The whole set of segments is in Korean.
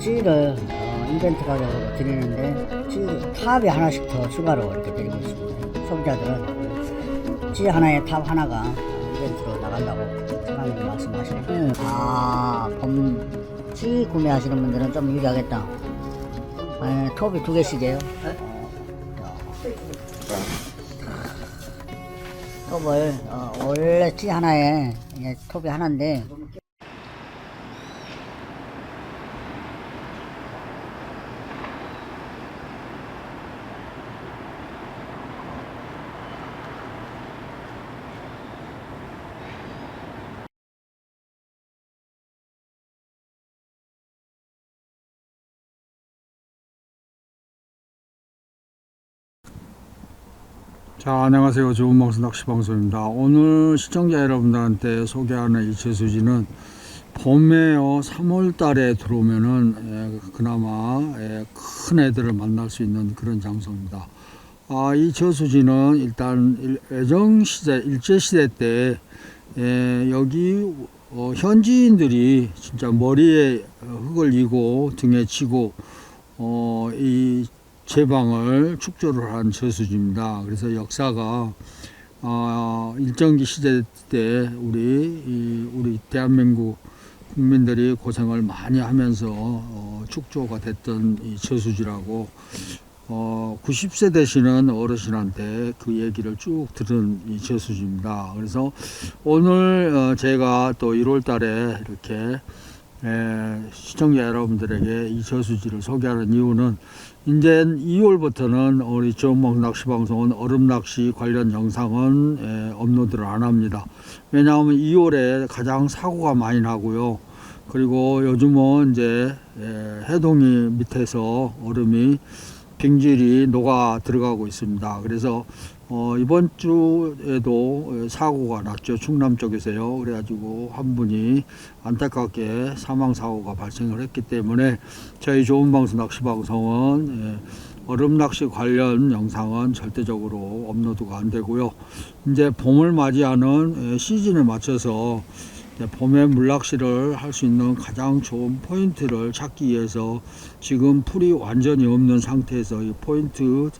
찌를 어, 이벤트 가격으로 드리는데 찌 탑이 하나씩 더 추가로 이렇게 드리고 있습니다. 소비자들은 찌 하나에 탑 하나가 이벤트로 나간다고 사장님이 말씀하시는데 아, 봄찌 구매하시는 분들은 좀 유리하겠다. 네, 톱이 두 개씩이에요. 톱을 어, 원래 찌 하나에 이제 톱이 하나인데 자, 안녕하세요. 좋은 방송 낚시 방송입니다. 오늘 시청자 여러분들한테 소개하는 이 저수지는 봄에요. 3월 달에 들어오면은 에, 그나마 에, 큰 애들을 만날 수 있는 그런 장소입니다. 아, 이 저수지는 일단 일- 애정 시대, 일제 시대 때 에, 여기 어, 현지인들이 진짜 머리에 흙을 이고 등에 지고 어, 이 제방을 축조를 한 저수지입니다. 그래서 역사가 어, 일정기 시대 때 우리 이, 우리 대한민국 국민들이 고생을 많이 하면서 어, 축조가 됐던 이 저수지라고 어, 90세 되시는 어르신한테 그 얘기를 쭉 들은 이 저수지입니다. 그래서 오늘 어, 제가 또 1월 달에 이렇게 에, 시청자 여러분들에게 이 저수지를 소개하는 이유는 이제 2월부터는 우리 조목 낚시 방송은 얼음 낚시 관련 영상은 에, 업로드를 안 합니다. 왜냐하면 2월에 가장 사고가 많이 나고요. 그리고 요즘은 이제 에, 해동이 밑에서 얼음이 빙질이 녹아 들어가고 있습니다. 그래서 어, 이번 주에도 사고가 났죠. 충남 쪽에서요. 그래가지고 한 분이 안타깝게 사망 사고가 발생을 했기 때문에 저희 좋은 방송 낚시 방송은 예, 얼음 낚시 관련 영상은 절대적으로 업로드가 안 되고요. 이제 봄을 맞이하는 예, 시즌에 맞춰서 봄에 물낚시를 할 수 있는 가장 좋은 포인트를 찾기 위해서 지금 풀이 완전히 없는 상태에서 이 포인트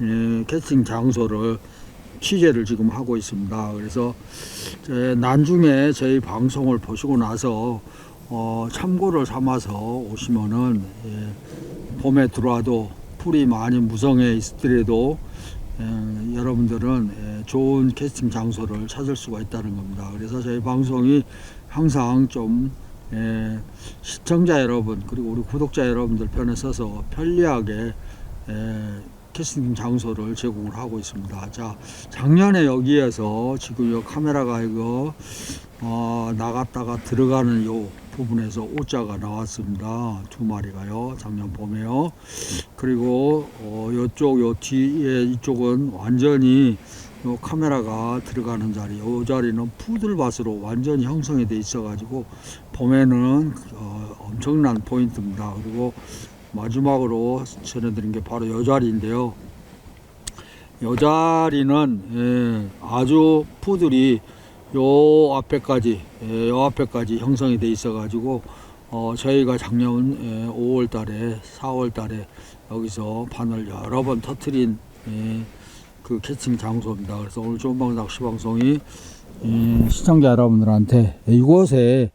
예, 캐스팅 장소를 취재를 지금 하고 있습니다. 그래서 제 나중에 저희 방송을 보시고 나서 어, 참고를 삼아서 오시면은 예, 봄에 들어와도 풀이 많이 무성해 있더라도 예, 여러분들은 예, 좋은 캐스팅 장소를 찾을 수가 있다는 겁니다. 그래서 저희 방송이 항상 좀 예, 시청자 여러분 그리고 우리 구독자 여러분들 편에 서서 편리하게 예, 캐스팅 장소를 제공을 하고 있습니다. 자, 작년에 여기에서 지금 이 카메라가 이거 어, 나갔다가 들어가는 요 부분에서 오자가 나왔습니다. 두 마리가요. 작년 봄에요. 그리고 어, 요쪽 요 뒤에 이쪽은 완전히 요 카메라가 들어가는 자리, 요 자리는 푸들밭으로 완전히 형성이 돼 있어 가지고 봄에는 어, 엄청난 포인트입니다. 그리고 마지막으로 전해드린 게 바로 요 자리인데요. 요 자리는 예, 아주 푸들이 요 앞에까지 예, 요 앞에까지 형성이 돼 있어 가지고 어, 저희가 작년 예, 5월 달에 4월 달에 여기서 바늘 여러 번 터트린 예, 그 캐칭 장소입니다. 그래서 오늘 좋은방 낚시 방송이 음, 시청자 여러분들한테 이곳에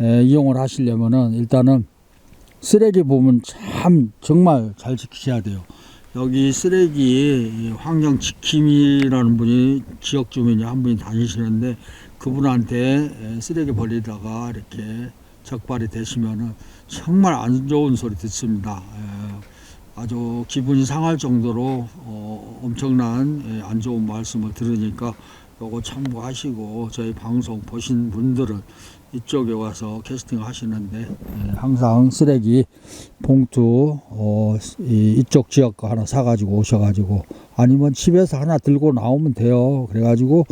에, 이용을 하시려면은 일단은 쓰레기 보면 참 정말 잘 지키셔야 돼요. 여기 쓰레기 이 환경 지킴이라는 분이 지역 주민이 한 분이 다니시는데 그분한테 에, 쓰레기 버리다가 이렇게 적발이 되시면은 정말 안 좋은 소리 듣습니다. 에, 아주 기분이 상할 정도로 어, 엄청난 예, 안 좋은 말씀을 들으니까 요거 참고하시고 저희 방송 보신 분들은 이쪽에 와서 캐스팅 하시는데 예, 항상 쓰레기 봉투 어, 이, 이쪽 지역 거 하나 사가지고 오셔가지고 아니면 집에서 하나 들고 나오면 돼요. 그래가지고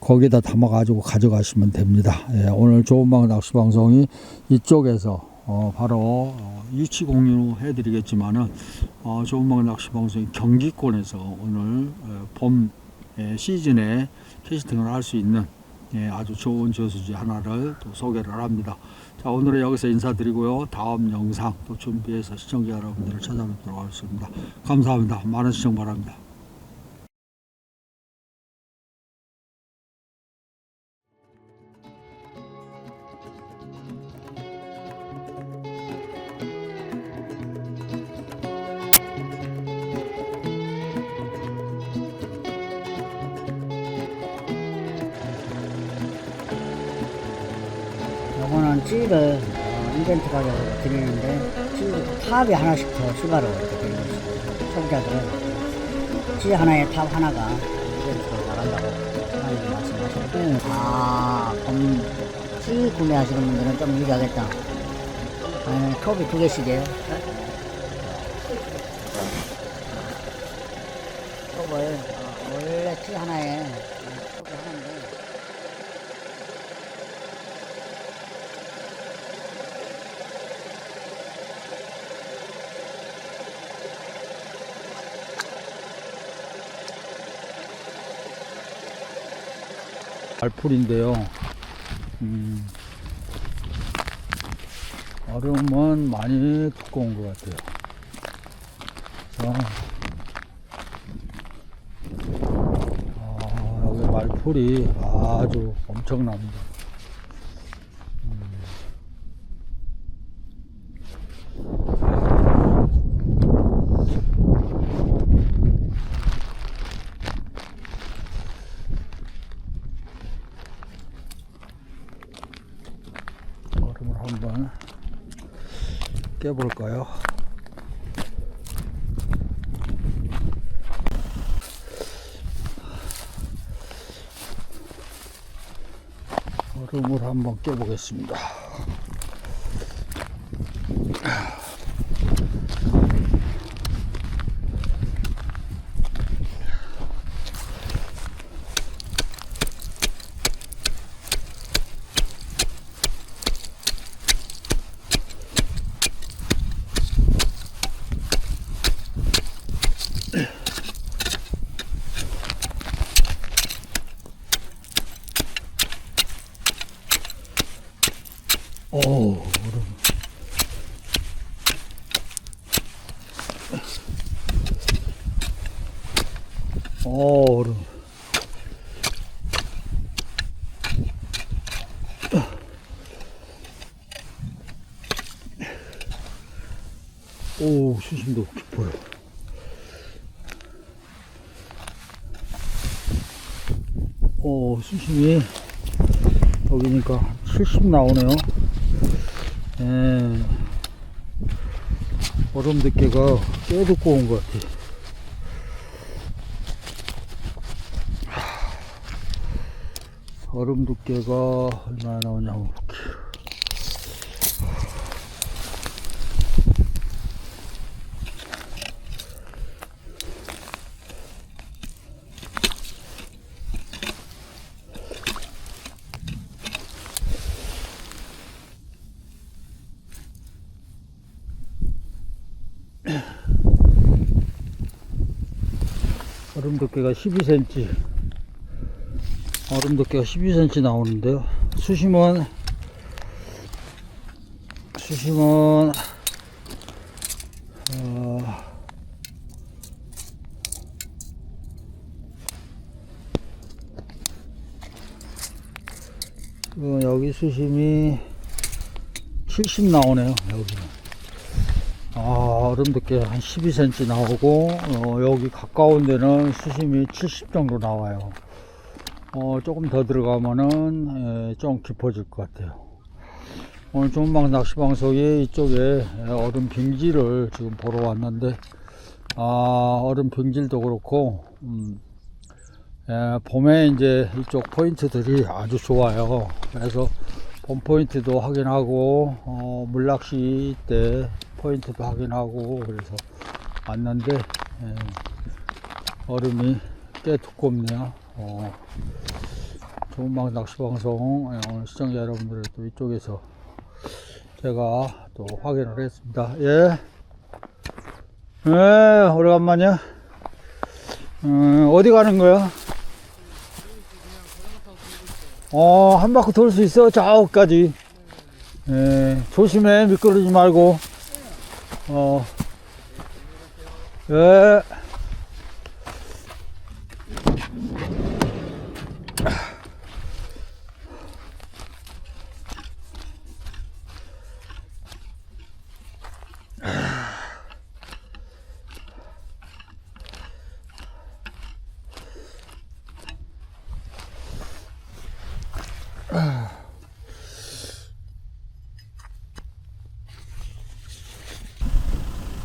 거기다 담아가지고 가져가시면 됩니다. 예, 오늘 좋은 방 낚시 방송이 이쪽에서 어, 바로 어, 위치 공유 해 드리겠지만은 어, 좋은 방 낚시 방송이 경기권에서 오늘 어, 봄 예, 시즌에 캐스팅을 할 수 있는 예, 아주 좋은 저수지 하나를 또 소개를 합니다. 자, 오늘은 여기서 인사드리고요. 다음 영상 또 준비해서 시청자 여러분들을 찾아뵙도록 하겠습니다. 감사합니다. 많은 시청 바랍니다. 요거는 찌를 어, 이벤트 가격으로 드리는데 찌 탑이 하나씩 더 추가로 이렇게 드리고 있습니다. 소비자들은 찌 하나에 탑 하나가 이벤트로 나간다고 사장님 말씀하셨고 아 그럼 찌 구매하시는 분들은 좀 유리하겠다. 아, 컵이 두 개씩이에요. 컵을 어, 원래 찌 하나에 어, 컵이 하나인데 알풀인데요. 음, 얼음은 많이 두꺼운 것 같아요. 자, 아, 여기 말풀이 아주 엄청납니다. 음. 얼음을 한번 깨볼까요? 얼음을 한번 깨보겠습니다. 오, 얼음. 오, 얼음. 오, 수심도 깊어요. 오, 수심이 여기니까 70 나오네요. 예. 얼음 두께가 꽤 두꺼운 것 같아. 얼음 두께가 얼마나 나오냐고 볼게요. 두께가 12cm. 얼음 두께가 12cm 나오는데요. 수심은 수심은 어, 어, 여기 수심이 70 나오네요. 여기는. 아, 두께 한 12cm 나오고, 어, 여기 가까운 데는 수심이 70 정도 나와요. 어, 조금 더 들어가면은, 에, 좀 깊어질 것 같아요. 오늘 좋은방 낚시방송에 이쪽에 에, 얼음 빙질을 지금 보러 왔는데, 아, 얼음 빙질도 그렇고, 음, 에, 봄에 이제 이쪽 포인트들이 아주 좋아요. 그래서 봄 포인트도 확인하고, 어, 물낚시 때 포인트도 확인하고 그래서 왔는데 예, 얼음이 꽤 두껍네요. 어, 좋은방 낚시방송 예, 오늘 시청자 여러분들을 또 이쪽에서 제가 또 확인을 했습니다. 예, 예, 오래간만이야. 음, 어디 가는 거야? 어, 한 바퀴 돌 수 있어, 저까지. 예, 조심해, 미끄러지지 말고. 어, 예.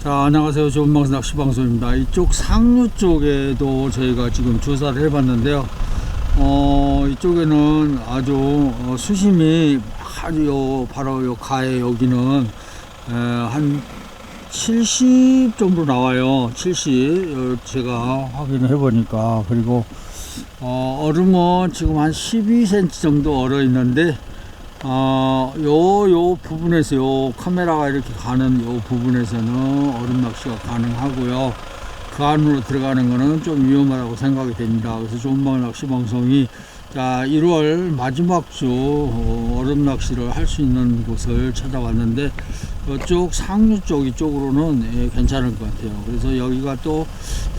자, 안녕하세요. 좋은 방송 낚시 방송입니다. 이쪽 상류 쪽에도 저희가 지금 조사를 해봤는데요. 어, 이쪽에는 아주 어, 수심이 아주 요, 바로 요 가에 여기는 에, 한 70 정도 나와요. 70. 어, 제가 확인을 해보니까. 그리고 어, 얼음은 지금 한 12cm 정도 얼어 있는데 어, 요, 요 부분에서 요 카메라가 이렇게 가는 요 부분에서는 얼음 낚시가 가능하고요. 그 안으로 들어가는 거는 좀 위험하다고 생각이 됩니다. 그래서 좋은방 낚시 방송이 자, 1월 마지막 주 어, 얼음 낚시를 할 수 있는 곳을 찾아왔는데 이쪽 상류 쪽 이쪽으로는 예, 괜찮을 것 같아요. 그래서 여기가 또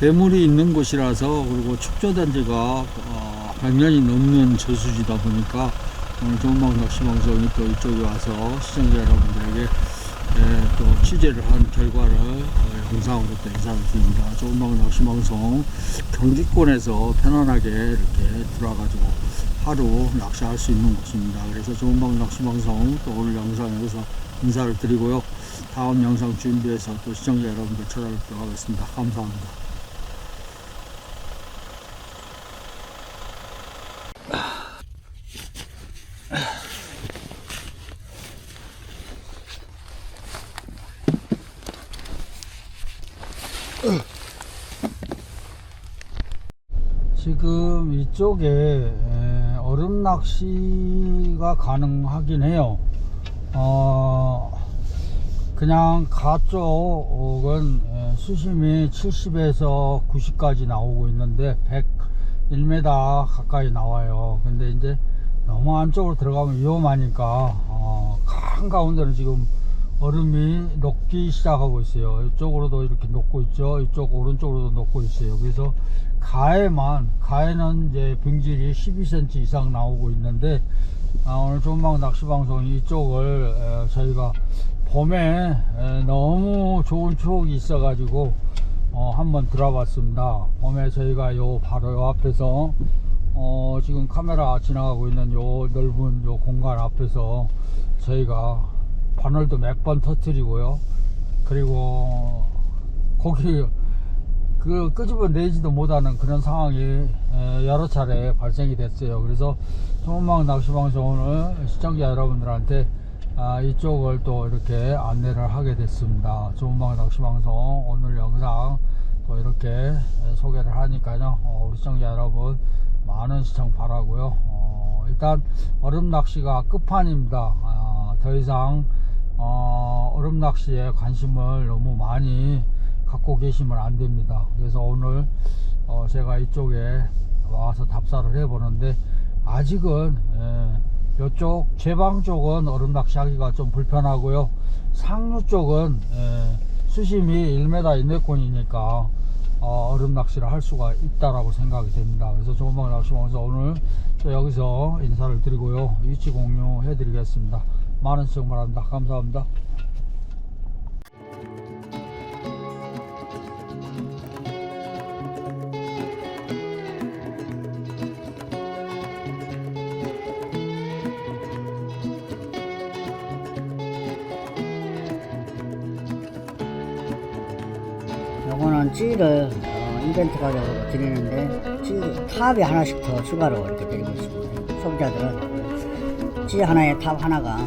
대물이 있는 곳이라서 그리고 축조된 지가 어, 100년이 넘는 저수지다 보니까 오늘 좋은방 낚시 방송이 또 이쪽에 와서 시청자 여러분들에게 예, 또 취재를 한 결과를 어, 영상으로 또 인사를 드립니다. 좋은방 낚시 방송 경기권에서 편안하게 이렇게 들어와가지고 하루 낚시할 수 있는 곳입니다. 그래서 좋은방 낚시 방송 또 오늘 영상 여기서 인사를 드리고요. 다음 영상 준비해서 또 시청자 여러분들 찾아뵙도록 하겠습니다. 감사합니다. 지금 이쪽에 에, 얼음 낚시가 가능하긴 해요. 어, 그냥 가 쪽은 에, 수심이 70에서 90까지 나오고 있는데 101m 가까이 나와요. 근데 이제 너무 안쪽으로 들어가면 위험하니까 어, 한가운데는 지금 얼음이 녹기 시작하고 있어요. 이쪽으로도 이렇게 녹고 있죠. 이쪽 오른쪽으로도 녹고 있어요. 그래서 가에만 가에는 이제 병질이 12cm 이상 나오고 있는데 아, 오늘 좋은방 낚시 방송 이쪽을 에, 저희가 봄에 에, 너무 좋은 추억이 있어 가지고 어, 한번 들어봤습니다. 봄에 저희가 요 바로 요 앞에서 어, 지금 카메라 지나가고 있는 요 넓은 요 공간 앞에서 저희가 바늘도 몇 번 터트리고요. 그리고 거기 그 끄집어 내지도 못하는 그런 상황이 에, 여러 차례 발생이 됐어요. 그래서 좋은방 낚시방송 오늘 시청자 여러분들한테 아, 이쪽을 또 이렇게 안내를 하게 됐습니다. 좋은방 낚시방송 오늘 영상 또 이렇게 에, 소개를 하니까요. 어, 우리 시청자 여러분 많은 시청 바라고요. 어, 일단 얼음 낚시가 끝판입니다. 아, 더 이상 어, 얼음 낚시에 관심을 너무 많이 갖고 계시면 안 됩니다. 그래서 오늘 어, 제가 이쪽에 와서 답사를 해보는데 아직은 예, 이쪽 제방 쪽은 얼음 낚시하기가 좀 불편하고요. 상류 쪽은 예, 수심이 1m 이내권이니까 어, 얼음 낚시를 할 수가 있다라고 생각이 됩니다. 그래서 조금만 낚시하면서 오늘 저 여기서 인사를 드리고요. 위치 공유해 드리겠습니다. 많은 시청 바랍니다. 감사합니다. 요거는 찌를 어, 이벤트 가격으로 드리는데 찌 탑이 하나씩 더 추가로 이렇게 드리고 있습니다. 소비자들은 찌 하나에 탑 하나가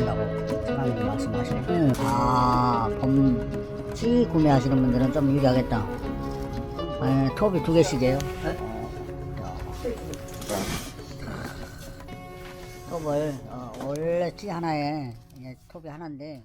나간다고 사장님이 말씀하시네요. 아, 봄, 찌 구매하시는 분들은 좀 유리하겠다. 에, 톱이 두 개씩이에요. 어, 톱을 어, 원래 찌 하나에 톱이 하나인데